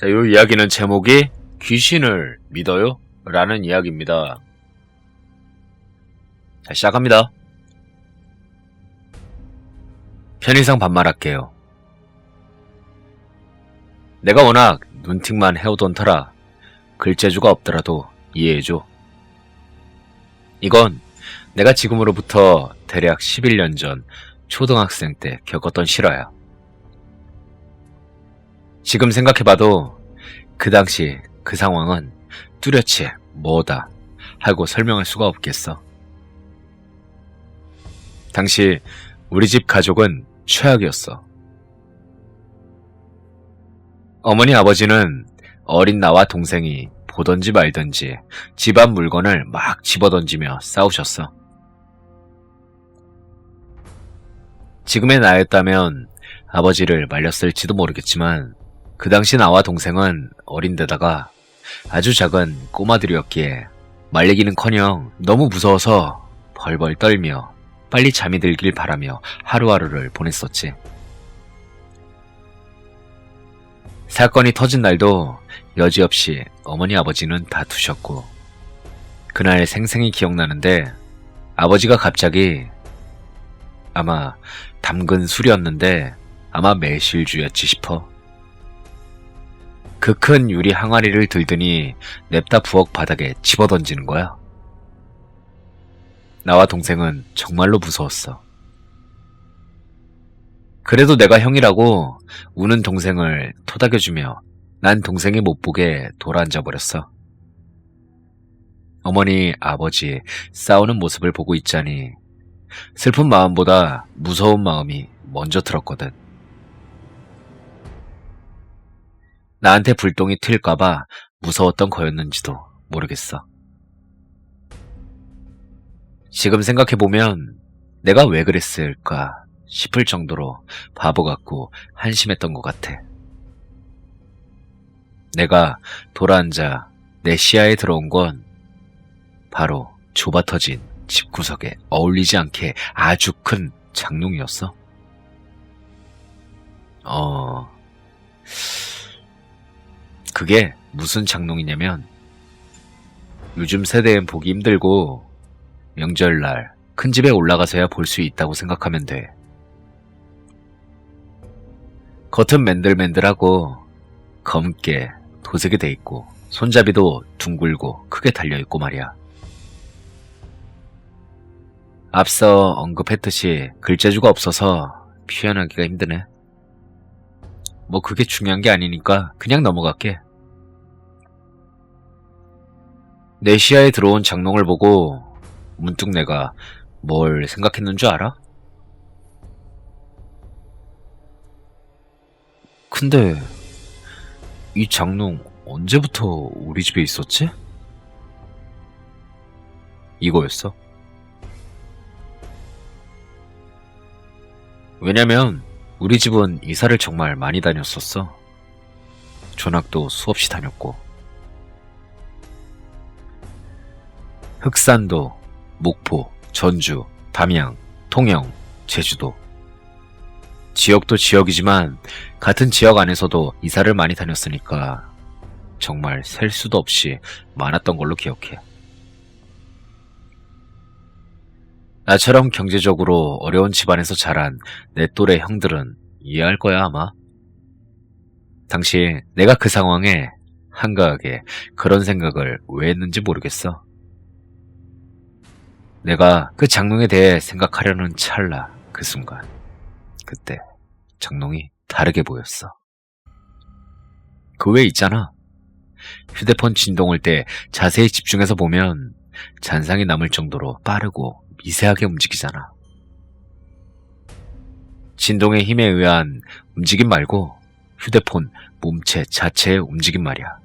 자, 이 이야기는 제목이 귀신을 믿어요? 라는 이야기입니다. 자, 시작합니다. 편의상 반말할게요. 내가 워낙 눈팅만 해오던 터라 글재주가 없더라도 이해해줘. 이건 내가 지금으로부터 대략 11년 전 초등학생 때 겪었던 실화야. 지금 생각해봐도 그 당시 그 상황은 뚜렷이 뭐다 하고 설명할 수가 없겠어. 당시 우리 집 가족은 최악이었어. 어머니 아버지는 어린 나와 동생이 보던지 말던지 집안 물건을 막 집어던지며 싸우셨어. 지금의 나였다면 아버지를 말렸을지도 모르겠지만 그 당시 나와 동생은 어린데다가 아주 작은 꼬마들이었기에 말리기는커녕 너무 무서워서 벌벌 떨며 빨리 잠이 들길 바라며 하루하루를 보냈었지. 사건이 터진 날도 여지없이 어머니 아버지는 다투셨고 그날 생생히 기억나는데 아버지가 갑자기 아마 담근 술이었는데 아마 매실주였지 싶어. 그 큰 유리 항아리를 들더니 냅다 부엌 바닥에 집어던지는 거야. 나와 동생은 정말로 무서웠어. 그래도 내가 형이라고 우는 동생을 토닥여주며 난 동생이 못 보게 돌아앉아 버렸어. 어머니, 아버지 싸우는 모습을 보고 있자니 슬픈 마음보다 무서운 마음이 먼저 들었거든. 나한테 불똥이 튈까봐 무서웠던 거였는지도 모르겠어. 지금 생각해보면 내가 왜 그랬을까 싶을 정도로 바보 같고 한심했던 것 같아. 내가 돌아앉아 내 시야에 들어온 건 바로 좁아 터진 집구석에 어울리지 않게 아주 큰 장롱이었어. 어, 그게 무슨 장롱이냐면 요즘 세대엔 보기 힘들고 명절날 큰 집에 올라가서야 볼 수 있다고 생각하면 돼. 겉은 맨들맨들하고 검게 도색이 돼 있고 손잡이도 둥글고 크게 달려 있고 말이야. 앞서 언급했듯이 글재주가 없어서 표현하기가 힘드네. 뭐 그게 중요한 게 아니니까 그냥 넘어갈게. 내 시야에 들어온 장롱을 보고 문득 내가 뭘 생각했는 줄 알아? 근데 이 장롱 언제부터 우리 집에 있었지? 이거였어. 왜냐면 우리 집은 이사를 정말 많이 다녔었어. 전학도 수없이 다녔고. 흑산도, 목포, 전주, 담양, 통영, 제주도. 지역도 지역이지만 같은 지역 안에서도 이사를 많이 다녔으니까 정말 셀 수도 없이 많았던 걸로 기억해. 나처럼 경제적으로 어려운 집안에서 자란 내 또래 형들은 이해할 거야 아마. 당시 내가 그 상황에 한가하게 그런 생각을 왜 했는지 모르겠어. 내가 그 장롱에 대해 생각하려는 찰나 그 순간. 그때 장롱이 다르게 보였어. 그 외 있잖아. 휴대폰 진동 올때 자세히 집중해서 보면 잔상이 남을 정도로 빠르고 미세하게 움직이잖아. 진동의 힘에 의한 움직임 말고 휴대폰 몸체 자체의 움직임 말이야.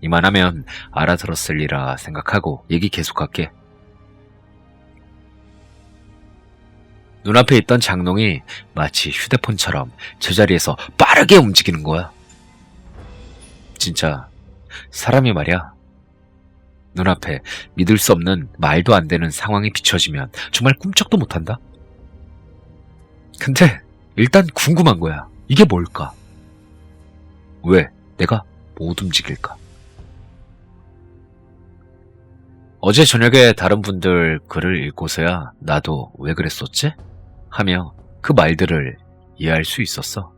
이만하면 알아들었을리라 생각하고 얘기 계속할게. 눈앞에 있던 장롱이 마치 휴대폰처럼 제자리에서 빠르게 움직이는 거야. 진짜 사람이 말이야. 눈앞에 믿을 수 없는 말도 안 되는 상황이 비춰지면 정말 꿈쩍도 못한다. 근데 일단 궁금한 거야. 이게 뭘까? 왜 내가 못 움직일까? 어제 저녁에 다른 분들 글을 읽고서야 나도 왜 그랬었지? 하며 그 말들을 이해할 수 있었어.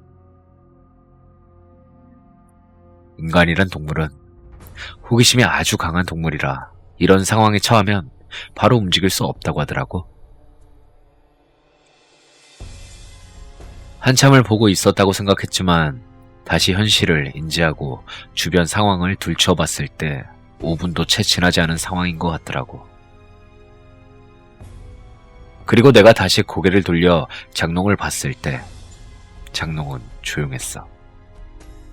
인간이란 동물은 호기심이 아주 강한 동물이라 이런 상황에 처하면 바로 움직일 수 없다고 하더라고. 한참을 보고 있었다고 생각했지만 다시 현실을 인지하고 주변 상황을 둘쳐봤을 때 5분도 채 지나지 않은 상황인 것 같더라고. 그리고 내가 다시 고개를 돌려 장롱을 봤을 때 장롱은 조용했어.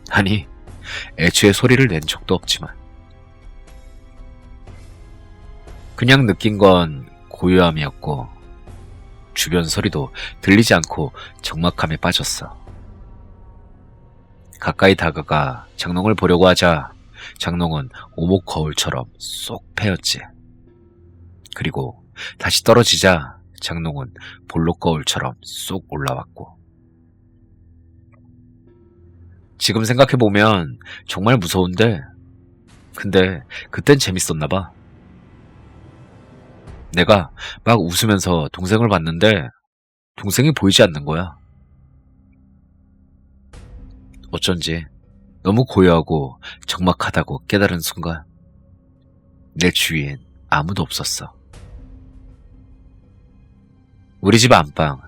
아니, 애초에 소리를 낸 적도 없지만. 그냥 느낀 건 고요함이었고, 주변 소리도 들리지 않고 적막함에 빠졌어. 가까이 다가가 장롱을 보려고 하자 장롱은 오목 거울처럼 쏙 패였지. 그리고 다시 떨어지자 장롱은 볼록 거울처럼 쏙 올라왔고. 지금 생각해보면 정말 무서운데, 근데 그땐 재밌었나봐. 내가 막 웃으면서 동생을 봤는데, 동생이 보이지 않는 거야. 어쩐지 너무 고요하고 적막하다고 깨달은 순간, 내 주위엔 아무도 없었어. 우리 집 안방,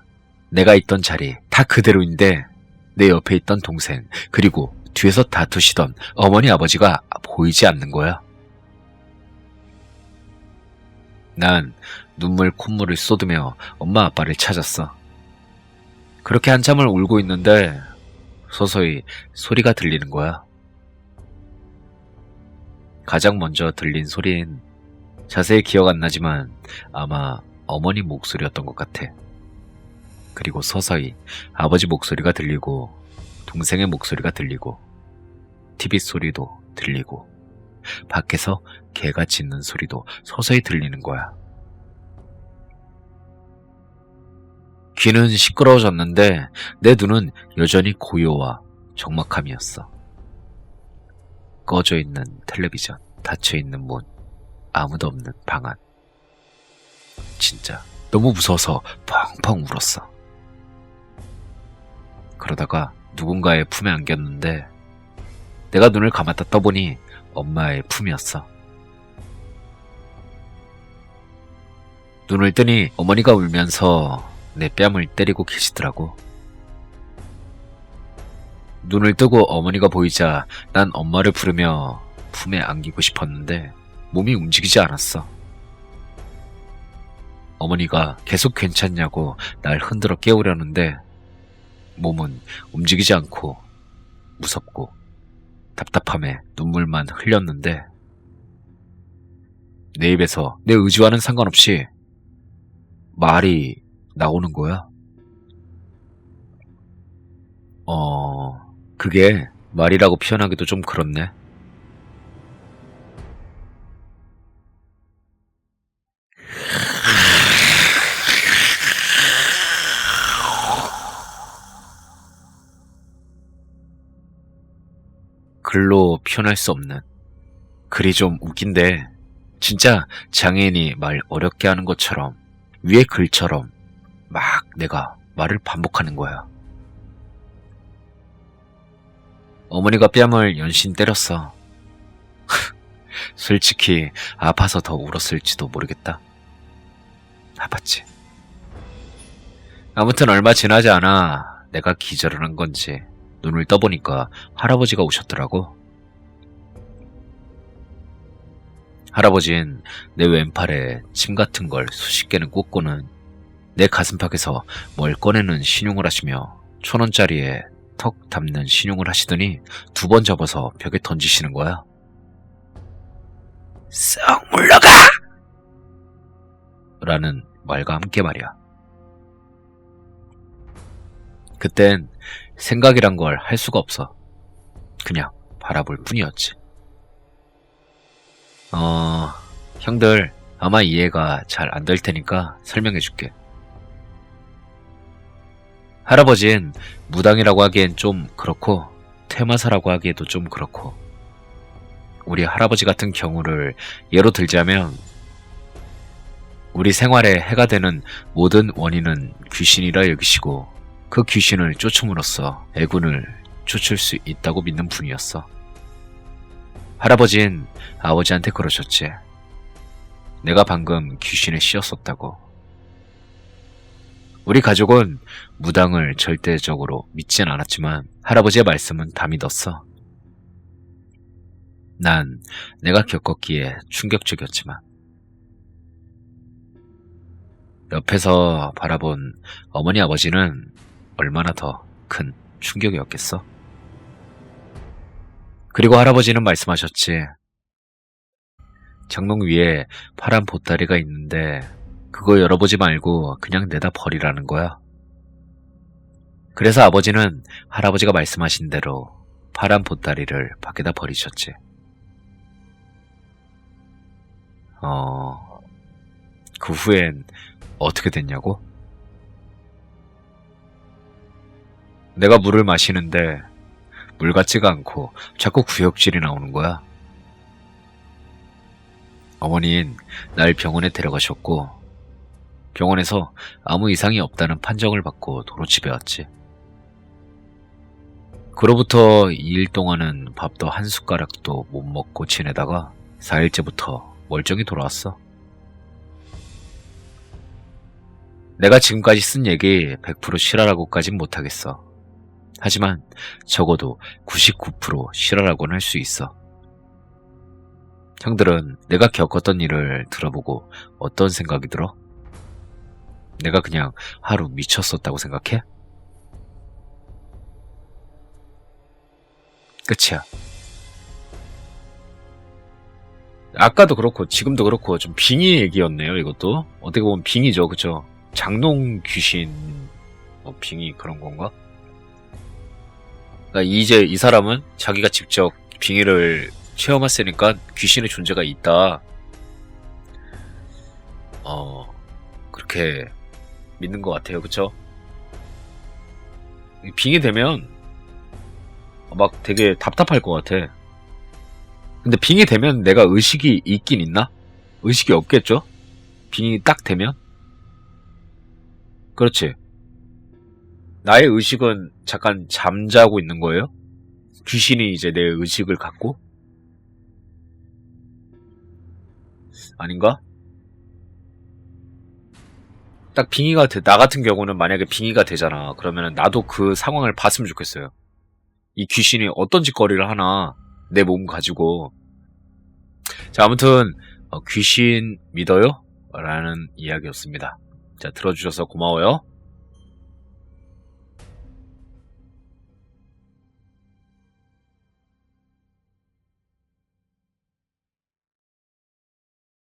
내가 있던 자리 다 그대로인데 내 옆에 있던 동생, 그리고 뒤에서 다투시던 어머니 아버지가 보이지 않는 거야. 난 눈물 콧물을 쏟으며 엄마 아빠를 찾았어. 그렇게 한참을 울고 있는데 서서히 소리가 들리는 거야. 가장 먼저 들린 소리는 자세히 기억 안 나지만 아마 어머니 목소리였던 것 같아. 그리고 서서히 아버지 목소리가 들리고 동생의 목소리가 들리고 TV 소리도 들리고 밖에서 개가 짖는 소리도 서서히 들리는 거야. 귀는 시끄러워졌는데 내 눈은 여전히 고요와 적막함이었어. 꺼져 있는 텔레비전, 닫혀 있는 문, 아무도 없는 방 안. 진짜 너무 무서워서 펑펑 울었어. 그러다가 누군가의 품에 안겼는데 내가 눈을 감았다 떠보니 엄마의 품이었어. 눈을 뜨니 어머니가 울면서 내 뺨을 때리고 계시더라고. 눈을 뜨고 어머니가 보이자 난 엄마를 부르며 품에 안기고 싶었는데 몸이 움직이지 않았어. 어머니가 계속 괜찮냐고 날 흔들어 깨우려는데 몸은 움직이지 않고 무섭고 답답함에 눈물만 흘렸는데 내 입에서 내 의지와는 상관없이 말이 나오는 거야. 어, 그게 말이라고 표현하기도 좀 그렇네. 글로 표현할 수 없는 글이 좀 웃긴데 진짜 장애인이 말 어렵게 하는 것처럼 위에 글처럼 막 내가 말을 반복하는 거야. 어머니가 뺨을 연신 때렸어. 솔직히 아파서 더 울었을지도 모르겠다. 아팠지. 아무튼 얼마 지나지 않아 내가 기절을 한 건지 눈을 떠보니까 할아버지가 오셨더라고. 할아버진 내 왼팔에 침 같은 걸 수십 개는 꽂고는 내 가슴팍에서 뭘 꺼내는 신용을 하시며 천 원짜리에 턱 담는 신용을 하시더니 두 번 접어서 벽에 던지시는 거야. 썩 물러가! 라는 말과 함께 말이야. 그땐 생각이란 걸 할 수가 없어. 그냥 바라볼 뿐이었지. 어, 형들, 아마 이해가 잘 안 될 테니까 설명해 줄게. 할아버진 무당이라고 하기엔 좀 그렇고 퇴마사라고 하기에도 좀 그렇고 우리 할아버지 같은 경우를 예로 들자면 우리 생활에 해가 되는 모든 원인은 귀신이라 여기시고 그 귀신을 쫓음으로써 애군을 쫓을 수 있다고 믿는 분이었어. 할아버진 아버지한테 그러셨지. 내가 방금 귀신에 씌었었다고. 우리 가족은 무당을 절대적으로 믿진 않았지만 할아버지의 말씀은 다 믿었어. 난 내가 겪었기에 충격적이었지만 옆에서 바라본 어머니 아버지는 얼마나 더 큰 충격이었겠어. 그리고 할아버지는 말씀하셨지. 장롱 위에 파란 보따리가 있는데 그거 열어보지 말고 그냥 내다 버리라는 거야. 그래서 아버지는 할아버지가 말씀하신 대로 파란 보따리를 밖에다 버리셨지. 어, 그 후엔 어떻게 됐냐고? 내가 물을 마시는데 물 같지가 않고 자꾸 구역질이 나오는 거야. 어머니는 날 병원에 데려가셨고 병원에서 아무 이상이 없다는 판정을 받고 도로 집에 왔지. 그로부터 2일 동안은 밥도 한 숟가락도 못 먹고 지내다가 4일째부터 멀쩡히 돌아왔어. 내가 지금까지 쓴 얘기 100% 실화라고까진 못하겠어. 하지만 적어도 99% 실화라고는 할 수 있어. 형들은 내가 겪었던 일을 들어보고 어떤 생각이 들어? 내가 그냥 하루 미쳤었다고 생각해? 끝이야. 아까도 그렇고 지금도 그렇고 좀 빙의 얘기였네요. 이것도 어떻게 보면 빙의죠, 그쵸? 장롱 귀신 뭐 빙의 그런 건가? 그러니까 이제 이 사람은 자기가 직접 빙의를 체험했으니까 귀신의 존재가 있다. 어 그렇게 믿는 것 같아요, 그쵸? 빙의 되면 막 되게 답답할 것 같아. 근데 빙이 되면 내가 의식이 있긴 있나? 의식이 없겠죠? 빙이 딱 되면? 그렇지. 나의 의식은 잠깐 잠자고 있는 거예요? 귀신이 이제 내 의식을 갖고? 아닌가? 딱 빙의가 돼, 나 같은 경우는 만약에 빙의가 되잖아. 그러면 나도 그 상황을 봤으면 좋겠어요. 이 귀신이 어떤 짓거리를 하나, 내 몸 가지고. 자, 아무튼, 어, 귀신 믿어요? 라는 이야기였습니다. 자, 들어주셔서 고마워요.